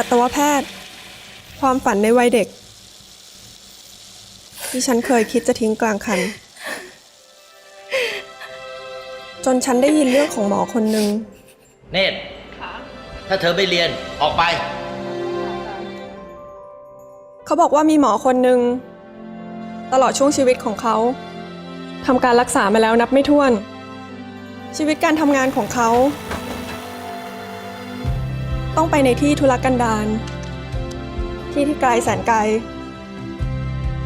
สัตวแพทย์ ความฝันในวัยเด็ก ที่ฉันเคยคิดจะทิ้งกลางคัน จนฉันได้ยินเรื่องของหมอคนหนึ่ง เนตรถ้าเธอไม่เรียนออกไป เขาบอกว่ามีหมอคนหนึ่ง ตลอดช่วงชีวิตของเขาทำการรักษามาแล้วนับไม่ถ้วน ชีวิตการทำงานของเขา ต้องไปในที่ทุรกันดารที่ที่ไกลแสนไกล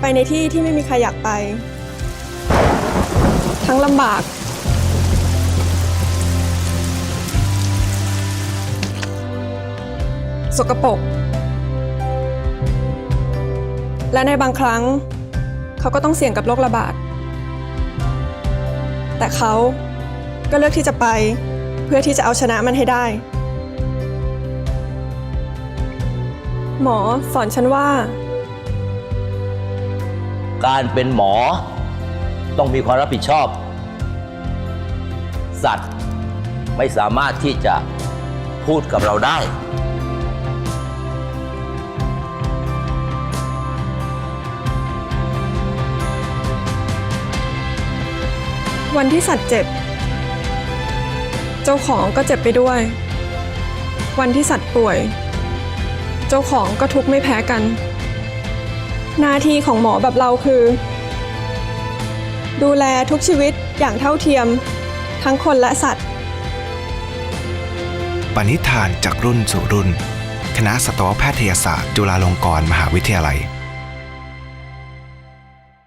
ไปในที่ที่ไม่มีใครอยากไป ทั้งลำบาก สกปรกและในบางครั้ง เขาก็ต้องเสี่ยงกับโรคระบาด แต่เขาก็เลือกที่จะไปเพื่อที่จะเอาชนะมันให้ได้ หมอสอนฉันว่า การเป็นหมอ ต้องมีความรับผิดชอบ สัตว์ไม่สามารถที่จะพูดกับเราได้ วันที่สัตว์เจ็บ เจ้าของก็เจ็บไปด้วย วันที่สัตว์ป่วย เจ้าของก็ทุกข์ไม่แพ้กัน หน้าที่ของหมอแบบเราคือ ดูแลทุกชีวิตอย่างเท่าเทียม ทั้งคนและสัตว์ ปณิธานจากรุ่นสู่รุ่น คณะสัตวแพทยศาสตร์ จุฬาลงกรณ์มหาวิทยาลัย